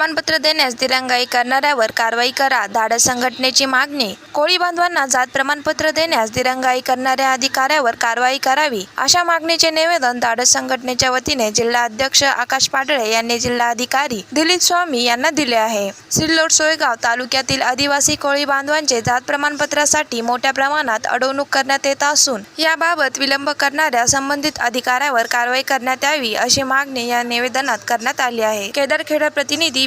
प्रमाणपत्र देण्यास दिरंगाई करणाऱ्यावर कारवाई करा धाडस संघटनेची मागणी. कोळी बांधवांना जात प्रमाणपत्र देण्यास दिरंगाई करणाऱ्या अधिकाऱ्यावर कारवाई करावी अशा मागणीचे निवेदन धाडस संघटनेच्या वतीने जिल्हा अध्यक्ष आकाश पाटळे यांनी जिल्हाधिकारी दिलीप स्वामी यांना दिले आहे. सिल्लोड सोयगाव तालुक्यातील आदिवासी कोळी बांधवांचे जात प्रमाणपत्रासाठी मोठ्या प्रमाणात अडवणूक करण्यात येत असून याबाबत विलंब करणाऱ्या संबंधित अधिकाऱ्यावर कारवाई करण्यात यावी अशी मागणी या निवेदनात करण्यात आली आहे. केदारखेडा प्रतिनिधी